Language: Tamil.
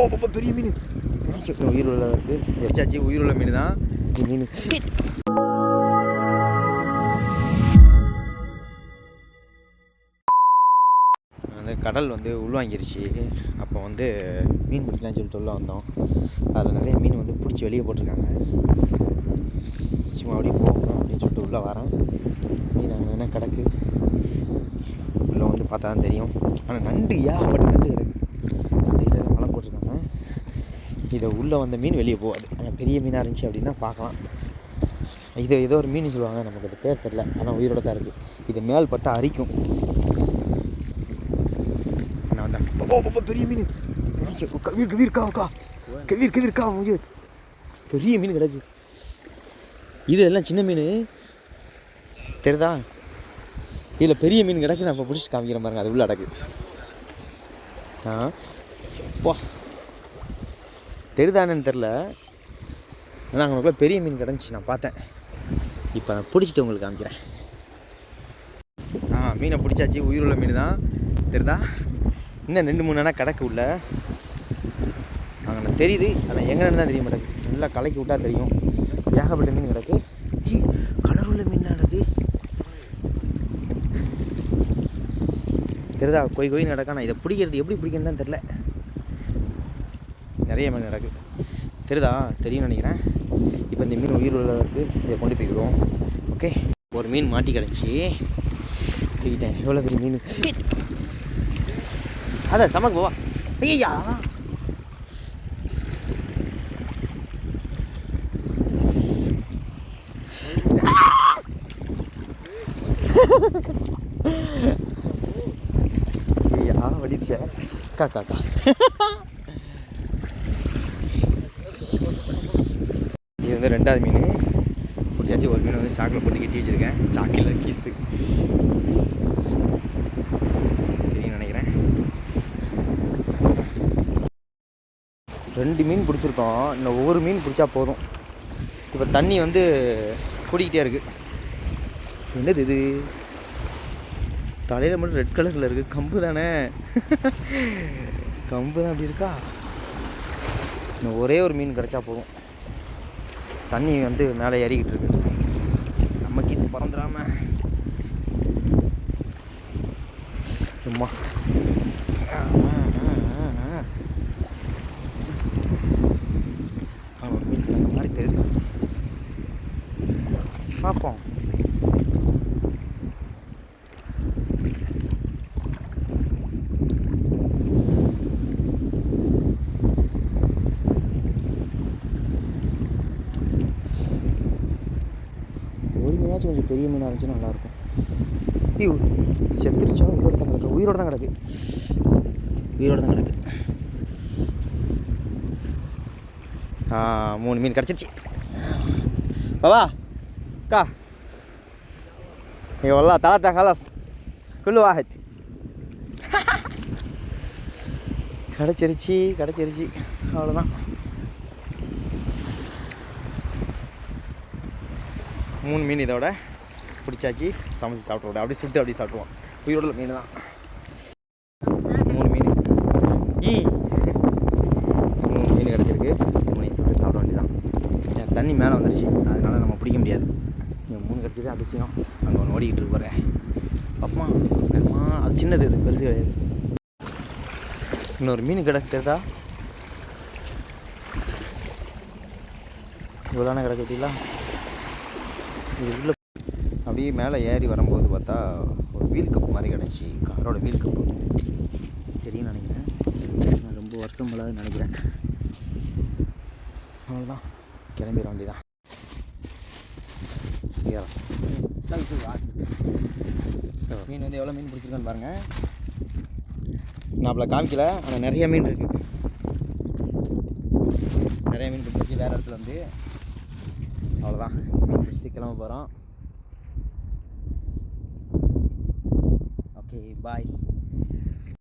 ஓ பெரிய மீன் உயிர் உள்ள இருக்கு உயிர் உள்ள மீன் தான் மீன் அந்த கடல் வந்து உள்வாங்கிருச்சு. அப்போ வந்து மீன் பிடிக்கலாம்னு சொல்லிட்டு உள்ள வந்தோம். அதில் நிறைய மீன் வந்து பிடிச்சி வெளியே போட்டிருக்காங்க. சும்மா அப்படியே போகணும் அப்படின்னு சொல்லிட்டு உள்ளே வரேன். மீன் அங்கே என்ன கிடக்கு? உள்ளே வந்து பார்த்தா தான் தெரியும். ஆனால் நண்டு ஏகப்பட்ட நண்டு கிடக்கு அந்த இதில் மழை போட்டிருக்காங்க இதை உள்ளே வந்த மீன் வெளியே போகாது. ஆனால் பெரிய மீனாக இருந்துச்சு அப்படின்னா பார்க்கலாம். இது ஏதோ ஒரு மீன் சொல்லுவாங்க. நமக்கு அது பேர் தெரில ஆனால் உயிரோட தான் இருக்குது இது மேல் பட்டா அரிக்கும். நான் வந்தேன் பெரிய மீன். கவிர் கவிர் கா கவிர் கவிர்க்கா கா பெரிய மீன் கிடக்கு. இது எல்லாம் சின்ன மீன். தெரியுதா? இதில் பெரிய மீன் கிடக்கு நான் இப்போ பிடிச்சி காமிக்கிற பாருங்க அது உள்ள அடக்கு. ஆ போ. தெரியுதானு தெரில ஆனால் அங்கே பெரிய மீன் கிடந்துச்சு நான் பார்த்தேன். இப்போ நான் பிடிச்சிட்டு உங்களுக்கு காமிக்கிறேன். ஆ மீனை பிடிச்சாச்சு. உயிருள்ள மீன் தான். தெரியுதா? இன்னும் ரெண்டு மூணு நேரம் கிடக்கு உள்ள. அங்கே தெரியுது. ஆனால் எங்கேன்னு தான் தெரிய மாட்டேங்குது. நல்லா கலக்கி விட்டா தெரியும். ஏகப்பட்ட மீன் கிடக்கு. ஈ, கலர் உள்ள மீனானது தெரியுதா? கொய் கொய் நடக்கா நான் இதை பிடிக்கிறது எப்படி பிடிக்கணும்னு தான் தெரில நிறைய மீன் நடக்குது. தெரியுதா? தெரியும்னு நினைக்கிறேன். இப்போ இந்த மீன் உயிர் உள்ள இருக்கு இதை கொண்டு போய்க்கிறோம் ஓகே ஒரு மீன் மாட்டி கிடச்சி தூக்கிட்டேன். எவ்வளோ பெரிய மீன்? அதான் சமக்கு போவா. ஐயா ஐயா வடிச்சே கா கா. இது ரெண்டாவது மீன். பிடிச்சாச்சு ஒரு மீன் வந்து சாக்கில் போட்டு கட்டி வச்சுருக்கேன். சாக்கில் கீஸு தெரியும் நினைக்கிறேன். ரெண்டு மீன் பிடிச்சிருக்கோம். இன்னும் ஒவ்வொரு மீன் பிடிச்சா போதும். இப்போ தண்ணி வந்து கூடிக்கிட்டே இருக்குது என்னது இது? தலையில் மட்டும் ரெட் கலரில் இருக்குது கம்பு தானே? கம்பு தான் அப்படி இருக்கா? இன்னும் ஒரே ஒரு மீன் கிடச்சா போதும். தண்ணி வந்து மேலே ஏறிக்கிட்டு இருக்கு. நம்ம கீசு பறந்துடாம. சும்மா ஒரு மீன் மாதிரி தெரியுது. பார்ப்போம். ஒரு மீனாச்சும் கொஞ்சம் பெரிய மீனாக இருந்துச்சுன்னா நல்லாயிருக்கும். ஐயோ செத்துருச்சா? உயிரோட தான் கிடக்கு. உயிரோட தான் கிடக்கு. உயிரோட தான் கிடக்கு. ஆ மூணு மீன் கிடச்சிருச்சு. பாவா அக்கா. இவ்வளோ தலத்தா கலாஸ். குள்ளு வாஹத் கிடச்சிருச்சு கிடச்சிருச்சு. அவ்வளோதான் மூணு மீன் இதோட பிடிச்சாச்சு. சமைச்சு சாப்பிட்டு அப்படியே சுட்டு அப்படியே சாப்பிடுவோம் உயிரோட மீன் தான். மூணு மீன். ஈ. மூணு மீன் கிடச்சிருக்கு. மூணு சுட்டு சாப்பிட வேண்டியதான் ஏன் தண்ணி மேலே வந்துருச்சு. அதனால் நம்ம பிடிக்க முடியாது. இங்கே மூணு கிடச்சிது அதிசயம் அங்கே ஒன்று ஓடிக்கிட்டு இருக்கு அப்பமா அம்மா அது சின்னது இது. பெருசு கிடையாது. இன்னொரு மீன் கிடக்கிறதா இவ்வளோ கிடக்கு பார்த்தீங்களா இது உள்ள அப்படியே மேலே ஏறி வரும்போது பார்த்தா ஒரு வீல் கப் மாதிரி கிடச்சி காரோட வீல் கப்பு. தெரியும் நினைக்கிறேன். நான் ரொம்ப வருஷம் போலாதுன்னு நினைக்கிறேன். அவ்வளோதான் கிளம்பிட வேண்டியதான் மீன் வந்து எவ்வளோ மீன் பிடிச்சிருக்கான்னு பாருங்கள் நான் அப்பள காமிக்கல ஆனால் நிறைய மீன் இருக்குது நிறைய மீன் பிடிச்சி வேறு இடத்துல வந்து அவ்வளோதான் மீன் பிடிச்சிட்டு கிளம்ப போகிறோம் ஓகே பாய்